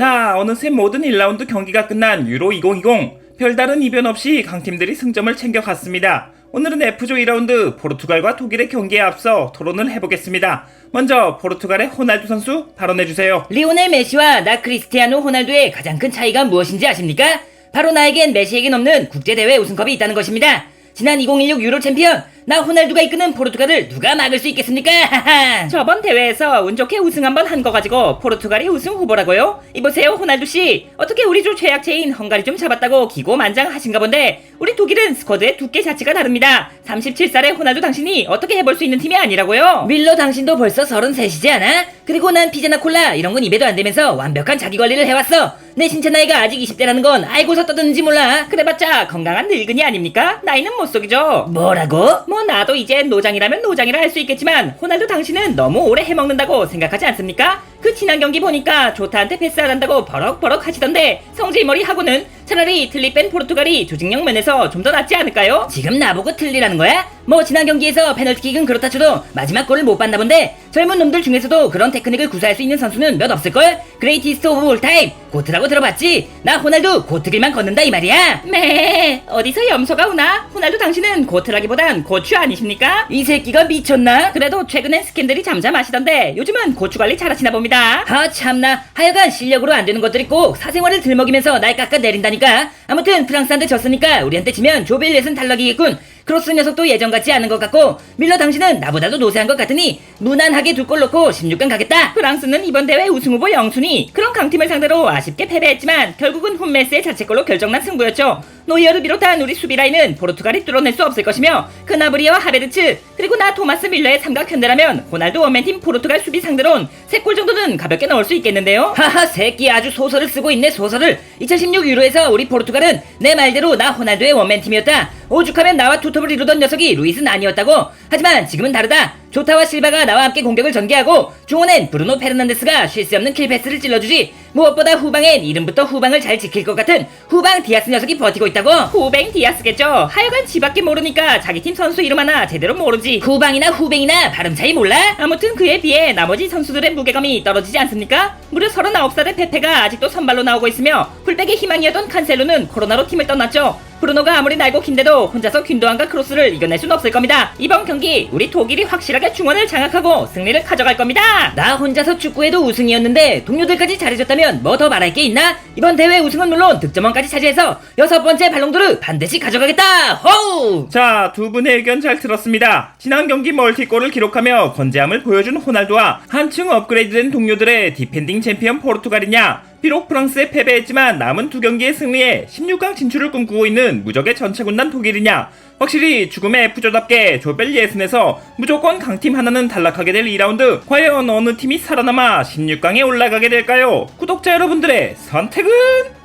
자, 어느새 모든 1라운드 경기가 끝난 유로 2020. 별다른 이변 없이 강팀들이 승점을 챙겨갔습니다. 오늘은 F조 2라운드 포르투갈과 독일의 경기에 앞서 토론을 해보겠습니다. 먼저 포르투갈의 호날두 선수 발언해주세요. 리오넬 메시와 나 크리스티아노 호날두의 가장 큰 차이가 무엇인지 아십니까? 바로 나에겐 메시에겐 없는 국제대회 우승컵이 있다는 것입니다. 지난 2016 유로 챔피언 나 호날두가 이끄는 포르투갈을 누가 막을 수 있겠습니까? 하하. 저번 대회에서 운 좋게 우승 한 번 한 거 가지고 포르투갈이 우승 후보라고요? 이보세요 호날두 씨 어떻게 우리 조 최약체인 헝가리 좀 잡았다고 기고만장하신가 본데 우리 독일은 스쿼드의 두께 자체가 다릅니다. 37살의 호날두 당신이 어떻게 해볼 수 있는 팀이 아니라고요? 밀러 당신도 벌써 33이지 않아? 그리고 난 피자나 콜라 이런 건 입에도 안 대면서 완벽한 자기 관리를 해왔어. 내 신체 나이가 아직 20대라는 건 알고서 떠드는지 몰라. 그래봤자 건강한 늙은이 아닙니까? 나이는 못 속이죠. 뭐라고? 뭐 나도 이제 노장이라면 노장이라 할 수 있겠지만 호날두 당신은 너무 오래 해먹는다고 생각하지 않습니까? 그 지난 경기 보니까 조타한테 패스 안 한다고 버럭버럭 하시던데 성질머리 하고는 차라리 틀리 뺀 포르투갈이 조직력 면에서 좀 더 낫지 않을까요? 지금 나보고 틀리라는 거야? 뭐 지난 경기에서 페널티킥은 그렇다 쳐도 마지막 골을 못 봤나 본데 젊은 놈들 중에서도 그런 테크닉을 구사할 수 있는 선수는 몇 없을걸? 그레이티스트 오브 올타임 고트라고 들어봤지? 나 호날두 고트길만 걷는다 이 말이야 매 어디서 염소가 오나? 호날두 당신은 고트라기보단 고추 아니십니까? 이 새끼가 미쳤나? 그래도 최근엔 스캔들이 잠잠하시던데 요즘은 고추 관리 잘하시나 봅니다 아 참나. 하여간 실력으로 안 되는 것들이 꼭 사생활을 들먹이면서 날 깎아내린다니까. 아무튼 프랑스한테 졌으니까 우리한테 지면 조벨렛은 탈락이겠군 크로스 녀석도 예전 같지 않은 것 같고 밀러 당신은 나보다도 노세한 것 같으니 무난하게 두 골 넣고 16강 가겠다. 프랑스는 이번 대회 우승 후보 영순위 그런 강팀을 상대로 아쉽게 패배했지만 결국은 홈메스의 자책골로 결정난 승부였죠. 노이어를 비롯한 우리 수비 라인은 포르투갈이 뚫어낼 수 없을 것이며 그나브리와 하베르츠 그리고 나 토마스 밀러의 삼각 현대라면 호날두 원맨팀 포르투갈 수비 상대론 3골 정도는 가볍게 넣을 수 있겠는데요? 하하 새끼 아주 소설을 쓰고 있네 소설을. 2016 유로에서 우리 포르투갈은 내 말대로 나 호날두의 원맨팀이었다 오죽하면 나와 투톱을 이루던 녀석이 루이스는 아니었다고. 하지만 지금은 다르다. 조타와 실바가 나와 함께 공격을 전개하고 중원엔 브루노 페르난데스가 쉴 새 없는 킬패스를 찔러주지 무엇보다 후방엔 이름부터 후방을 잘 지킬 것 같은 후방 디아스 녀석이 버티고 있다고. 후뱅 디아스겠죠. 하여간 지밖에 모르니까 자기 팀 선수 이름 하나 제대로 모르지. 후방이나 후뱅이나 발음 차이 몰라? 아무튼 그에 비해 나머지 선수들의 무게감이 떨어지지 않습니까? 무려 39살의 페페가 아직도 선발로 나오고 있으며 풀백의 희망이었던 칸셀로는 코로나로 팀을 떠났죠 브루노가 아무리 날고 긴데도 혼자서 균도한과 크로스를 이겨낼 순 없을 겁니다. 이번 경기 우리 독일이 확실하게 중원을 장악하고 승리를 가져갈 겁니다. 나 혼자서 축구에도 우승이었는데 동료들까지 잘해줬다면 뭐 더 말할 게 있나? 이번 대회 우승은 물론 득점왕까지 차지해서 여섯 번째 발롱도르 반드시 가져가겠다. 호우! 자, 두 분의 의견 잘 들었습니다. 지난 경기 멀티골을 기록하며 건재함을 보여준 호날두와 한층 업그레이드된 동료들의 디펜딩 챔피언 포르투갈이냐? 비록 프랑스에 패배했지만 남은 두 경기의 승리에 16강 진출을 꿈꾸고 있는 무적의 전체 군단 독일이냐? 확실히 죽음의 F조답게 조별 예선에서 무조건 강팀 하나는 탈락하게 될 2라운드 과연 어느 팀이 살아남아 16강에 올라가게 될까요? 구독자 여러분들의 선택은?